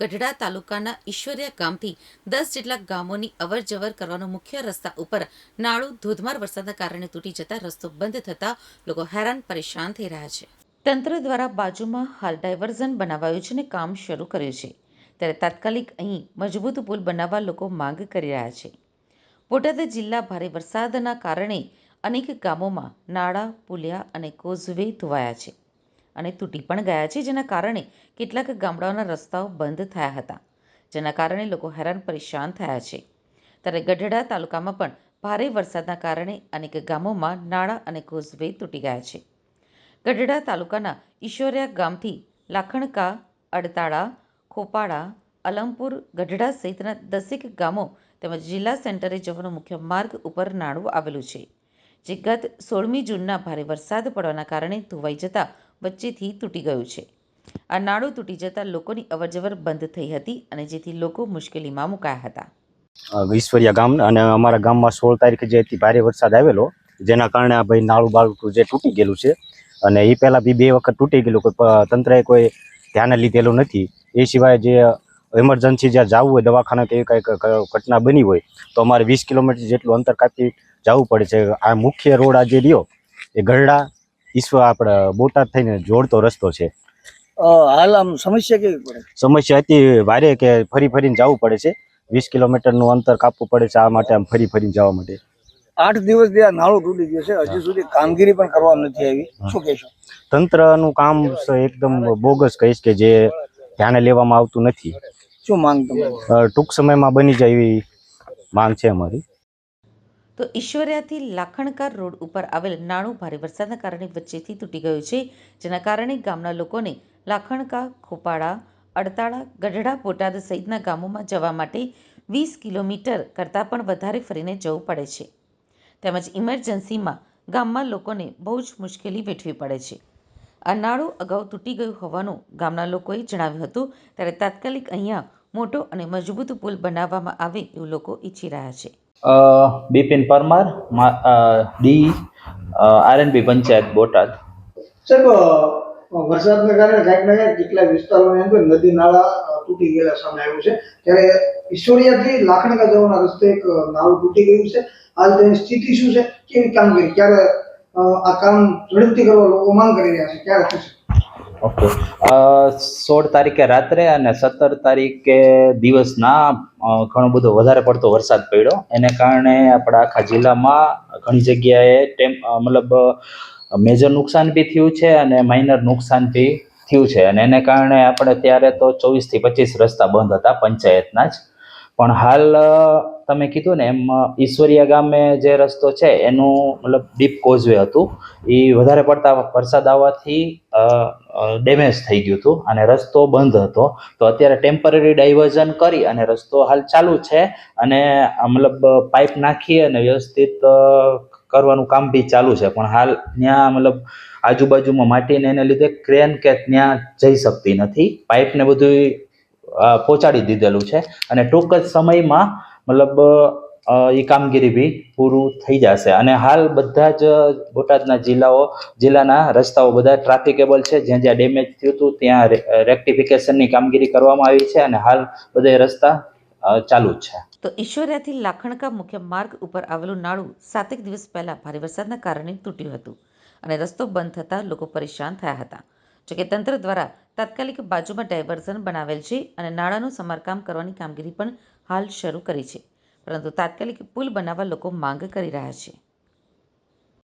ગઢડા તાલુકાના ઈશ્વરિયા ગામથી દસ જેટલા ગામોની અવરજવર કરવાનો મુખ્ય રસ્તા ઉપર નાળું ધોધમાર વરસાદના કારણે તૂટી જતા રસ્તો બંધ થતા લોકો હેરાન પરેશાન થઈ રહ્યા છે. તંત્ર દ્વારા બાજુમાં હાલ ડાયવર્ઝન બનાવાયું છે અને કામ શરૂ કર્યું છે. ત્યારે તાત્કાલિક અહીં મજબૂત પુલ બનાવવા લોકો માંગ કરી રહ્યા છે. બોટાદ જિલ્લા ભારે વરસાદના કારણે અનેક ગામોમાં નાળા, પુલિયા અને કોઝવે ધોવાયા છે. અને તૂટી પણ ગયા છે, જેના કારણે કેટલાક ગામડાઓના રસ્તાઓ બંધ થયા હતા, જેના કારણે લોકો હેરાન પરેશાન થયા છે. ત્યારે ગઢડા તાલુકામાં પણ ભારે વરસાદના કારણે અનેક ગામોમાં નાળા અને કોઝવે તૂટી ગયા છે. ગઢડા તાલુકાના ઈશ્વરિયા ગામથી લાખણકા, અડતાળા ખોપાડા અલમપુર, ગઢડા સહિતના દસેક ગામો તેમજ જિલ્લા સેન્ટરે જવાનો મુખ્ય માર્ગ ઉપર નાળું આવેલું છે, જે ગત સોળમી જૂનના ભારે વરસાદ પડવાના કારણે ધોવાઈ જતા વચ્ચેથી તૂટી ગયું છે. આ નાળું તૂટી જતા લોકોની અવરજવર બંધ થઈ હતી અને જેથી લોકો મુશ્કેલીમાં મુકાયા હતા. ઈશ્વરિયા ગામ અને અમારા ગામમાં સોળ તારીખે જે ભારે વરસાદ આવેલો, જેના કારણે આ ભાઈ નાળું બાળું જે તૂટી ગયેલું છે અને એ પહેલાં બી બે વખત તૂટી ગયેલું, કોઈ તંત્રએ કોઈ ધ્યાને લીધેલું નથી. એ સિવાય જે ઇમરજન્સી જ્યાં જવું હોય, દવાખાના કે એવી કાંઈક ઘટના બની હોય, તો અમારે વીસ કિલોમીટર જેટલું અંતર કાપી જવું પડે છે. આ મુખ્ય રોડ આ જે રહ્યો, એ ગરડા ઈશ્વર આપણે બોટાદ થઈને જોડતો રસ્તો છે. હાલ આમ સમસ્યા કેવી પડે? સમસ્યા હતી વારે કે ફરી ફરીને જવું પડે છે. વીસ કિલોમીટરનું અંતર કાપવું પડે છે આ માટે આમ ફરી ફરીને જવા માટે. આઠ દિવસથી આ નાળું તૂટી ગયું છે. હજી સુધી કામગીરી પણ કરવામાં નથી આવી. શું કહેશો? તંત્રનું કામ એકદમ બોગસ કહીશ કે જે ધ્યાને લેવામાં આવતું નથી. શું માંગ તમારી? ટૂંક સમયમાં બની જાય એવી માંગ છે અમારી. તો ઈશ્વરિયાથી લાખણકાર રોડ ઉપર આવેલ નાણું ભારે વરસાદના કારણે વચ્ચેથી તૂટી ગયું છે, જેના કારણે ગામના લોકોને લાખણકા ખોપાળા અડતાળા, ગઢડા, બોટાદ સહિતના ગામોમાં જવા માટે વીસ કિલોમીટર કરતાં પણ વધારે ફરીને જવું પડે છે. તેમજ ઇમરજન્સીમાં ગામમાં લોકોને બહુ જ મુશ્કેલી વેઠવી પડે છે. આ નાળું અગાઉ તૂટી ગયું હોવાનું ગામના લોકોએ જણાવ્યું હતું, ત્યારે તાત્કાલિક અહીંયા મોટો અને મજબૂત પુલ બનાવવામાં આવે એવું લોકો ઈચ્છી રહ્યા છે. Bipin Parmar D R N B panchayat Botad. સાહેબ વરસાદને કારણે કાંઈક ને કેટલાક વિસ્તારોની અંદર નદી, નાળા તૂટી ગયેલા સામે આવ્યું છે. ત્યારે ઈશ્વરિયાથી લાખણકા જવાના રસ્તે એક નાળું તૂટી ગયું છે. હાલ તેની સ્થિતિ શું છે? કેવી કામગીરી? ક્યારે આ કામ ઝડપથી કરવા લોકો માંગ કરી રહ્યા છે? ક્યારે થશે? ઓકે સોળ તારીખે રાત્રે અને સત્તર તારીખે દિવસના ઘણો બધો વધારે પડતો વરસાદ પડ્યો. એને કારણે આપણા આખા જિલ્લામાં ઘણી જગ્યાએ ટેમ મતલબ મેજર નુકસાન બી થયું છે અને માઇનર નુકસાન બી થયું છે. અને એને કારણે આપણે ત્યારે તો ચોવીસથી પચીસ રસ્તા બંધ હતા, પંચાયતના જ. પણ હાલ તમે કીધું ને એમ ઈશ્વરિયા ગામે જે રસ્તો છે, એનું મતલબ ડીપ કોઝવે હતું. એ વધારે પડતા વરસાદ આવવાથી ડેમેજ થઈ ગયું હતું અને રસ્તો બંધ હતો. તો અત્યારે ટેમ્પરરી ડાયવર્ઝન કરી અને રસ્તો હાલ ચાલુ છે અને મતલબ પાઇપ નાખી અને વ્યવસ્થિત કરવાનું કામ બી ચાલુ છે. પણ હાલ ત્યાં મતલબ આજુબાજુમાં માટીને એને લીધે ક્રેન કે ત્યાં જઈ શકતી નથી. પાઇપને બધું પહોંચાડી દીધેલું છે અને ટૂંક જ સમયમાં મતલબ એ કામગીરી બી પૂરું થઈ જશે. અને હાલ બધા જ બોટાદના જિલ્લાઓ, જિલ્લાના રસ્તાઓ બધા ટ્રાફિકેબલ છે. જ્યાં જ્યાં ડેમેજ થયું હતું, ત્યાં રેક્ટિફિકેશનની કામગીરી કરવામાં આવી છે અને હાલ બધા રસ્તા ચાલુ જ છે. તો ઈશ્વરિયાથી લાખણકા મુખ્ય માર્ગ ઉપર આવેલું નાળું સાતેક દિવસ પહેલા ભારે વરસાદના કારણે તૂટ્યું હતું અને રસ્તો બંધ થતાં લોકો પરેશાન થયા હતા. જોકે તંત્ર દ્વારા તાત્કાલિક બાજુમાં ડાયવર્ઝન બનાવેલ છે અને નાળાનું સમારકામ કરવાની કામગીરી પણ હાલ શરૂ કરી છે. પરંતુ તાત્કાલિક પુલ બનાવવા લોકો માંગ કરી રહ્યા છે.